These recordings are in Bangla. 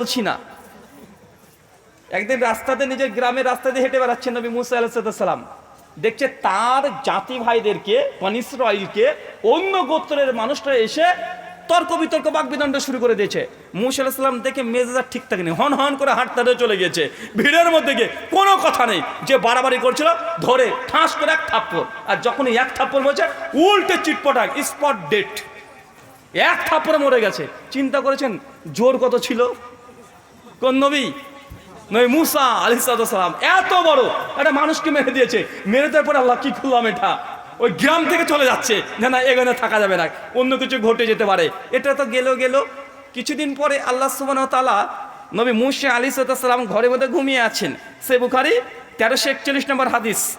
বলছি না। একদিন রাস্তাতে নিজের গ্রামের রাস্তা দিয়ে হেঁটে বেড়াচ্ছেন নবী মুসা আলাহিসাল্লাম দেখছে তার জাতি ভাইদেরকে মানে অন্য গোত্রের মানুষরা এসে তর্ক বিতর্ক বাকবিদণ্ড শুরু করে দিয়েছে। মুসা দেখে মেজাজ ঠিক থাকেনি হন হন করে হাঁটতে চলে গেছে ভিড়ের মধ্যে গিয়ে কোনো কথা নেই, যে বাড়াবাড়ি করছিল, ধরে ঠাস করে এক থাপ্পড়। আর যখনই এক থাপ্পড় বলছে উল্টে চিটপটাক স্পট ডেট এক থাপ্পড়ে মরে গেছে। চিন্তা করেছেন, জোর কত ছিল? কোন নবী? নবী মুসা আলি সালাম। এত বড় একটা মানুষকে মেরে দিয়েছে। মেরে দেওয়ার পরে আল্লাহ কি খুললাম এটা ওই গ্রাম থেকে চলে যাচ্ছে। না না, এখানে থাকা যাবে না। অন্য কিছু ঘটে যেতে পারে। এটা তো গেল গেল। কিছুদিন পরে আল্লাহ সুবান তালা নবী মুসা আলি ঘরের মধ্যে ঘুমিয়ে আছেন। সে বুখারি তেরোশো একচল্লিশ নম্বর হাদিস।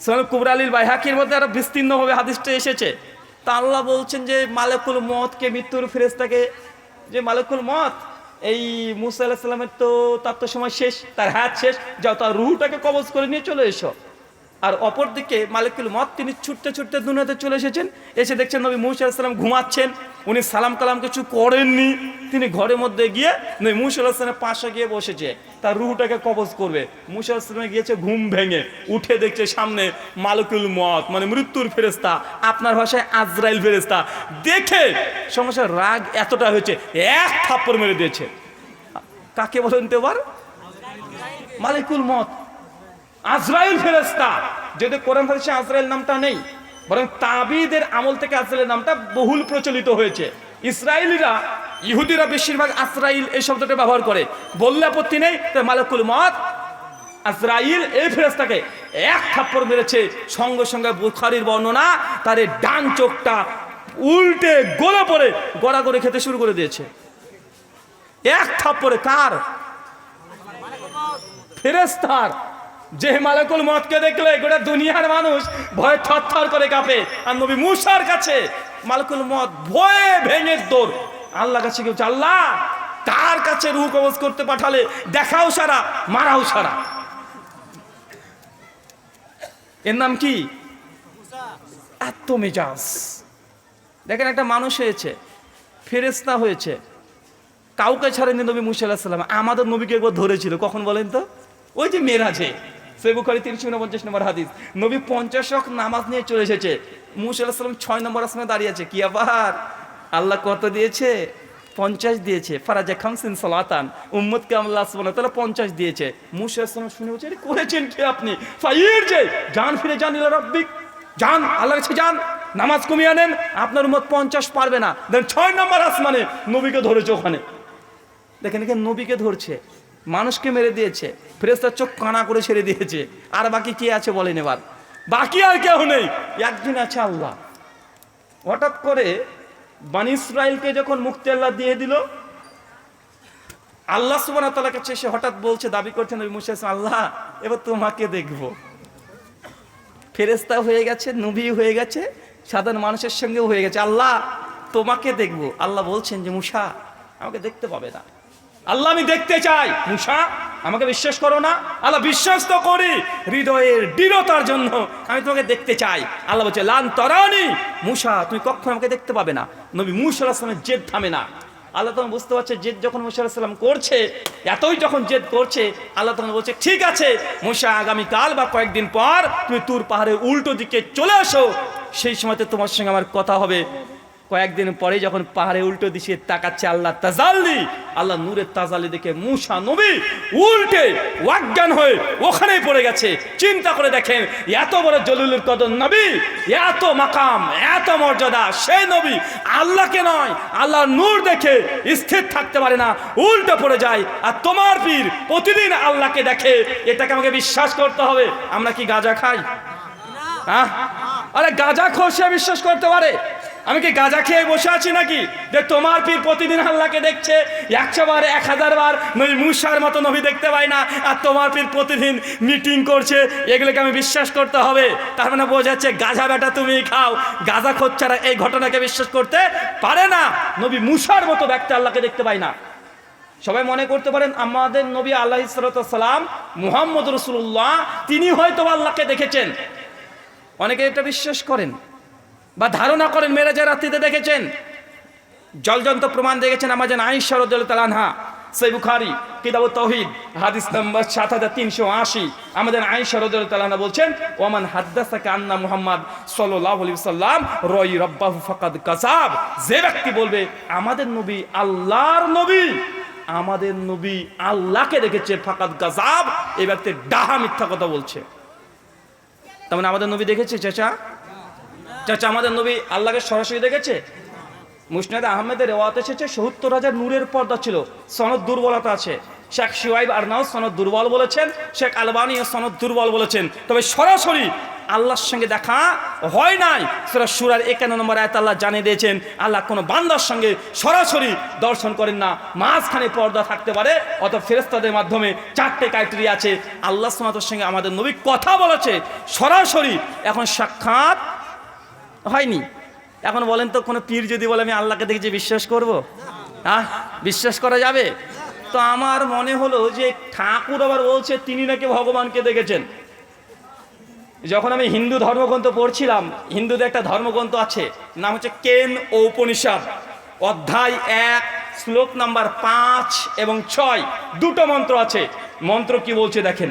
সোহেল কুবর আলীর বাইহাকির মধ্যে আরও বিস্তীর্ণভাবে হাদিসটা এসেছে। তা আল্লাহ বলছেন যে, মালেকুল মতকে মৃত্যুর ফেরেস্তাকে যে মালেকুল মত এই মুসা তো, তার তো সময় শেষ, তার হাত শেষ। যাও তার রুহটাকে কবজ করে নিয়ে চলে এসো। আর অপরদিকে মালিকুল মত, তিনি ছুটতে ছুটতে দুনিয়াতে চলে এসেছেন। এসে দেখছেন নবী মুসা আলাহিসাল্লাম ঘুমাচ্ছেন, উনি সালাম কালাম কিছু করেননি। তিনি ঘরের মধ্যে গিয়ে নবী মুসা আলাহিসাল্লামের পাশে গিয়ে বসেছে। তার রুহটাকে কবজ করবে। মুসা আলাহিসাল্লামে গিয়েছে, ঘুম ভেঙে উঠে দেখছে সামনে মালিকুল মত মানে মৃত্যুর ফেরেস্তা আপনার ভাষায় আজরাইল ফেরেস্তা দেখে সমস্যা রাগ এতটা হয়েছে, এক থাপ্পড় মেরে দিয়েছে। কাকে বলেন তো এবার? মালিকুল মত। আজরাইল ফেরেস্তা যদি কোরআন হাদিসে আজরাইল নামটা নেই, বরং তাবিদের আমল থেকে আজরাইলের নামটা বহুল প্রচলিত হয়েছে। ইসরায়েলিরা ইহুদিরা বেশিরভাগ আজরাইল এই শব্দটা ব্যবহার করে। বললে আপত্তি নেই মালিকুল মত আজরাইল এই ফেরেস্তাকে এক থাপ্পড় মেরেছে। সঙ্গে সঙ্গে বুখারির বর্ণনা, তার ডান চোখটা উল্টে গলে পড়ে গড়া করে খেতে শুরু করে দিয়েছে। এক থাপ্পড়ে কার? ফেরেস্তার যে মালাকুল মতকে দেখলে গোটা দুনিয়ার মানুষ ভয়ে থরথর করে কাঁপে। আর নবী মুসার কাছে মালাকুল মত ভয়ে ভেঙে দৌড়। আল্লাহ কাছে কেউ আল্লাহ তার কাছে রুহ কবজ করতে পাঠালে? দেখাও সারা, মারাও সারা। এর নাম কি? এত মেজাজ। দেখেন একটা মানুষ হয়েছে ফেরেস্তা হয়েছে। কাউকে ছাড়েনি নবী মুসা সাল্লাম আমাদের নবীকে একবার ধরেছিল। কখন বলেন তো? ওই যে মেরাজে। সেবুখারি তিনশো উনপঞ্চাশ নম্বর হাদিস। নবী পঞ্চাশ নামাজ নিয়ে চলে এসেছে। মুসা আল্লাহ সাল্লাম ছয় নম্বর আসনে দাঁড়িয়ে আছে। কি আবার? আল্লাহ কত দিয়েছে? পঞ্চাশ দিয়েছে। ফারাজা খামসিন সালাতান। উম্মদকে আল্লাহ ওয়া তাআলা পঞ্চাশ দিয়েছে। মুসা আসলাম শুনে বলছে করেছেন কি আপনি? ফাইর যে, যান ফিরে যান রব্বিক। যান আল্লাহ কাছে যান। নামাজ কমিয়ে আনেন। আপনার উম্মত পঞ্চাশ পারবে না। দেন ছয় নম্বর আসমানে নবীকে ধরেছে ওখানে। দেখেন এখানে নবীকে ধরছে। মানুষকে মেরে দিয়েছে ফেরেস্তার চোখ কানা করে ছেড়ে দিয়েছে। আর বাকি কে আছে বলেন এবার? বাকি আর কেউ নেই। একদিন আছে আল্লাহ। হঠাৎ করে বানি ইসরায়েলকে যখন মুক্তি আল্লাহ দিয়ে দিল, আল্লাহ সুবান তালার কাছে এসে হঠাৎ বলছে, দাবি করছেন ওই মুসা আল্লাহ এবার তোমাকে দেখব। ফেরেস্তা হয়ে গেছে নবী হয়ে গেছে, সাধারণ মানুষের সঙ্গেও হয়ে গেছে। আল্লাহ, তোমাকে দেখব। আল্লাহ বলছেন যে, মুসা, আমাকে দেখতে পাবে না। আল্লাহ আমি দেখতে চাই। মুসা, আমাকে বিশ্বাস করো না। আল্লাহ বিশ্বাস তো করি, হৃদয়ের দৃঢ়তার জন্য আমি তোমাকে দেখতে চাই। আল্লাহ বলছে, লান তরানি। মুসা, তুমি কখনো আমাকে দেখতে পাবে না। নবী মুসা আসলামের জেদ থামে না। আল্লাহ তখন বুঝতে পারছে, জেদ যখন মুসা সাল্লাম করছে, এতই যখন জেদ করছে, আল্লাহ তখন বলছে, ঠিক আছে, মুসা, আগামীকাল বা কয়েকদিন পর তুমি তুর পাহাড়ের উল্টো দিকে চলে আসো সেই সময়তে তোমার সঙ্গে আমার কথা হবে। কয়েকদিন পরে যখন পাহাড়ে উল্টো দিশে তাকাচ্ছে আল্লাহ তাজাল্লি আল্লাহ নূরের তাজাল্লি দেখে মুসা নবী উল্টে অজ্ঞান হয়ে ওখানেই পড়ে গেছে। চিন্তা করে দেখেন এত বড় জলিলুল কদর নবী এত মাকাম এত মর্যাদা সেই নবী আল্লাহকে নয় আল্লাহর নূর দেখে স্থির থাকতে পারে না উল্টে পড়ে যায়। আর তোমার পীর প্রতিদিন আল্লাহকে দেখে এটাকে আমাকে বিশ্বাস করতে হবে আমরা কি গাঁজা খাই? হ্যাঁ? আরে গাঁজা খসে বিশ্বাস করতে পারে? আমি কি গাঁজা খেয়ে বসে আছি নাকি? যে তোমার পীর প্রতিদিন আল্লাহকে দেখছে একশো বার এক হাজার বার নবী মুসার মতো নবী দেখতে পাই না, আর তোমার পীর প্রতিদিন মিটিং করছে, এগুলোকে আমি বিশ্বাস করতে হবে। তার মানে বোঝাচ্ছে গাঁজা বেটা তুমি খাও, গাঁজা খোচ্ছারা এই ঘটনাকে বিশ্বাস করতে পারে না। নবী মুসার মতো ব্যক্তি আল্লাহকে দেখতে পাই না। সবাই মনে করতে পারেন আমাদের নবী আল্লাহ সালাম, মুহাম্মদ রসুল্লাহ তিনি হয়তো আল্লাহকে দেখেছেন। অনেকে এটা বিশ্বাস করেন। বা ধারণা করেন মেরাজের রাত্রিতে দেখেছেন? জলজন্ত প্রমাণ দেখেছেন আমাদের আইশ্বর তালানহা সেই বুখারি কিতাব তহিদ হাদিস নাম্বার সাত হাজার তিনশো আশি। আমাদের আইন আইসা রদুল্লাহ বলছেন ওমান হাদ্দাসাকে আন্না মুহাম্মদ সাল্লাহ আলি সাল্লাম রই রব্বাহু ফাকাদ কাসাব যে ব্যক্তি বলবে, আমাদের নবী আল্লাহর নবী, আমাদের নবী আল্লাহকে দেখেছে ফাকাদ গাজাব এই ব্যক্তি ডাহা মিথ্যা কথা বলছে। তার মানে আমাদের নবী দেখেছে, চাচা? চাচা, আমাদের নবী আল্লাহকে সরাসরি দেখেছে? মুসনাদ আহমেদের রেওয়াত এসেছে, সত্তর হাজার নূরের পর্দা ছিল, সনদ দুর্বলতা আছে। শেখ শিওয়াইব আরনাও সনদ দুর্বল বলেছেন, শেখ আলবানি সনদ দুর্বল বলেছেন। তবে সরাসরি আল্লাহর সঙ্গে দেখা হয় নাই। সেটা সুরার একান্ন নম্বর আয়াত আল্লাহ জানিয়ে দিয়েছেন, আল্লাহ কোনো বান্দার সঙ্গে সরাসরি দর্শন করেন না। মাঝখানে পর্দা থাকতে পারে অত ফেরেস্তাদের মাধ্যমে চারটে ক্রাইটেরিয়া আছে। আল্লাহ সমাতের সঙ্গে আমাদের নবী কথা বলেছে। সরাসরি এখন সাক্ষাৎ হয়নি। এখন বলেন তো, কোনো পীর যদি বলে, আমি আল্লাহকে দেখে বিশ্বাস করব? হ্যাঁ বিশ্বাস করা যাবে? তো আমার মনে হলো যে ঠাকুর আবার বলছে, তিনি নাকি ভগবানকে দেখেছেন। যখন আমি হিন্দু ধর্মগ্রন্থ পড়ছিলাম, হিন্দুদের একটা ধর্মগ্রন্থ আছে, নাম হচ্ছে কেন ও উপনিষদ। অধ্যায় এক, শ্লোক নাম্বার পাঁচ এবং ছয়, দুটো মন্ত্র আছে। মন্ত্র কি বলছে দেখেন।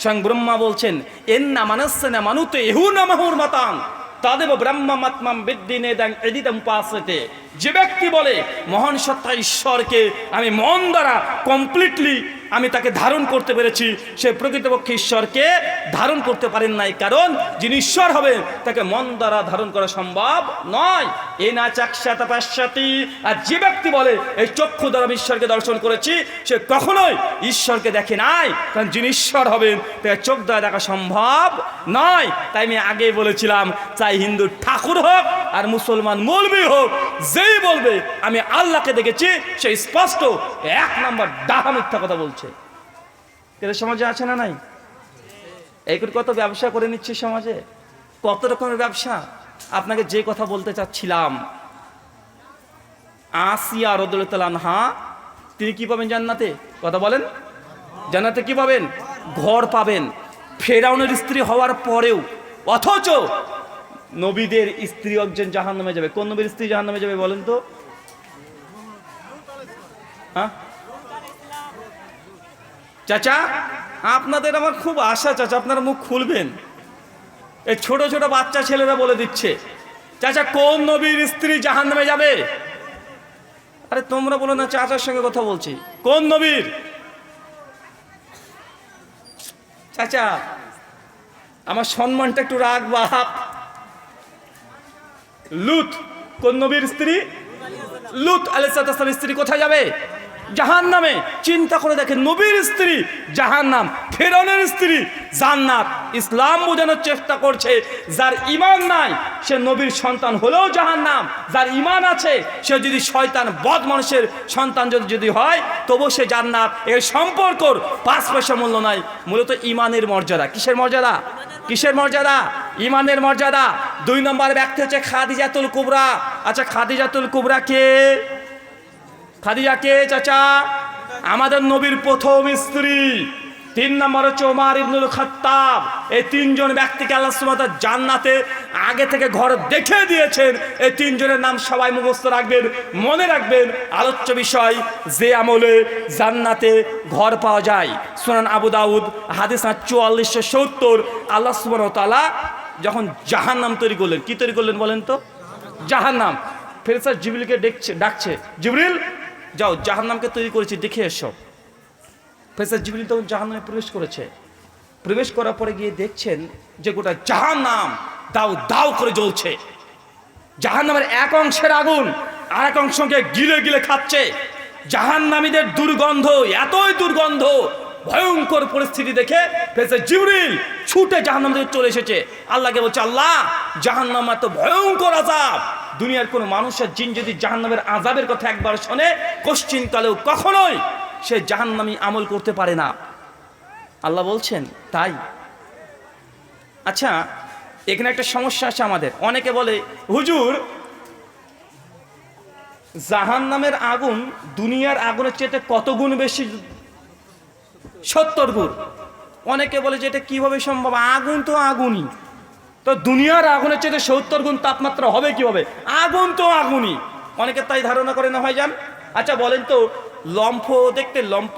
স্বয়ং ব্রহ্মা বলছেন এন না মানস্য না মানুতে এহু না মাহুর মাতাং তাদেব মাতমাম বিদ্দিনে দাং এদিদম পাসেতে। যে ব্যক্তি বলে, মহান সত্তা ঈশ্বরকে আমি মন দ্বারা কমপ্লিটলি আমি তাকে ধারণ করতে পেরেছি, সে প্রকৃতপক্ষে ঈশ্বরকে ধারণ করতে পারেন নাই। কারণ যিনি ঈশ্বর হবেন, তাকে মন দ্বারা ধারণ করা সম্ভব নয়। এ না চাকসাত পাশ্চাতি। আর যে ব্যক্তি বলে, এই চক্ষু দ্বারা আমি ঈশ্বরকে দর্শন করেছি সে কখনোই ঈশ্বরকে দেখে নাই। কারণ যিনি ঈশ্বর হবেন, তাকে চোখ দ্বারা দেখা সম্ভব নয়। তাই আমি আগে বলেছিলাম, চাই হিন্দু ঠাকুর হোক আর মুসলমান মৌলবি হোক, যেই বলবে, আমি আল্লাহকে দেখেছি, সে স্পষ্ট এক নম্বর ডাহা মিথ্যা কথা বলছে। এদের সমাজে আছে না নাই? এই করে কত ব্যবসা করে নিচ্ছে সমাজে? কত রকমের ব্যবসা? আপনাকে যে কথা বলতে চাচ্ছিলাম, আসিয়া রদুল্লাহ তিনি কি পাবেন জান্নাতে? কথা বলেন। জান্নাতে কি পাবেন? ঘর পাবেন। ফেরাউনের স্ত্রী হওয়ার পরেও, অথচ নবীদের স্ত্রী একজন জাহান নামে যাবে। কোন নবীর স্ত্রী জাহান নামে যাবে বলেন তো? হ্যাঁ? চাচা, আপনাদের আমার খুব আশা চাচা, আপনারা মুখ খুলবেন। এই ছোট ছোট বাচ্চা ছেলেরা বলে দিচ্ছে, চাচা, কোন নবীর স্ত্রী জাহান নামে যাবে? আরে তোমরা বলো না, চাচার সঙ্গে কথা বলছি। কোন নবীর? চাচা, আমার সম্মানটা একটু রাখ বাপ লুত, কোন নবীর স্ত্রী? লুত আলাইসালামের স্ত্রী কোথায় যাবে? জাহান নামে চিন্তা করে দেখেন, নবীর স্ত্রী জাহান নাম ফেরনের স্ত্রী জান্নাত। ইসলাম বোঝানোর চেষ্টা করছে, যার ইমান নাই, সে নবীর সন্তান হলেও জাহান নাম যার ইমান আছে, সে যদি শয়তান, বদ মানুষের সন্তান যদি যদি হয় তবু সে জান্নাত। এর সম্পর্কর পাঁচ পয়সা মূল্য নাই। মূলত ইমানের মর্যাদা। কিসের মর্যাদা? কিসের মর্যাদা? ইমানের মর্যাদা। দুই নম্বর ব্যক্তি হচ্ছে খাদিজাতুল কুবরা। আচ্ছা খাদিজাতুল কুবরা কে? খাদিজা কে, চাচা? আমাদের নবীর প্রথম স্ত্রী। তিন নম্বর হচ্ছে ওমার ইবনুল খাত্তাব। এই তিনজন ব্যক্তিকে আল্লাহ সুমাতা জান্নাতে আগে থেকে ঘর দেখে দিয়েছেন। এই তিনজনের নাম সবাই মুখস্থ রাখবেন, মনে রাখবেন। আলোচ্য বিষয়, যে আমলে জান্নাতে ঘর পাওয়া যায়। সোনান আবু দাউদ, হাদিস চুয়াল্লিশশো সত্তর। আল্লাহ তালা যখন জাহান নাম তৈরি করলেন, কি তৈরি করলেন বলেন তো? জাহান নাম ফেরেস্তার জিবরিলকে ডেকছে ডাকছে, জিবরিল, যাও, জাহান্নামকে তৈরি করেছি, দেখে এসো। ফেরেস্তার জিবরিল তখন জাহান্নামে প্রবেশ করেছে। প্রবেশ করার পরে গিয়ে দেখছেন যে গোটা জাহান্নাম দাও দাও করে জ্বলছে। জাহান্নামের এক অংশের আগুন আর এক অংশকে গিলে গিলে খাচ্ছে। জাহান্নামীদের দুর্গন্ধ, এতই দুর্গন্ধ ভয়ঙ্কর পরিস্থিতি দেখে ফেসে জিবরিল ছুটে জাহান্নাম থেকে চলে এসেছে। আল্লাহকে বলছে, আল্লাহ, জাহান্নাম এত ভয়ঙ্কর আজাব দুনিয়ার কোনো মানুষের জিন যদি জাহান্নামের আজাবের কথা একবার শোনে, কোশ্চিন কালেও কখনোই সে জাহান্নামি আমল করতে পারে না। আল্লাহ বলছেন, তাই? আচ্ছা এখানে একটা সমস্যা আছে আমাদের। অনেকে বলে, হুজুর জাহান নামের আগুন দুনিয়ার আগুনের চেয়ে কত গুণ বেশি সত্তর গুণ। অনেকে বলে যে এটা কীভাবে সম্ভব? আগুন তো আগুনই। তো দুনিয়ার আগুনের চেয়ে সত্তর গুণ তাপমাত্রা হবে কীভাবে? আগুন তো আগুনই। অনেকে তাই ধারণা করে না হয় যান আচ্ছা বলেন তো, লম্ফ দেখতে লম্ফ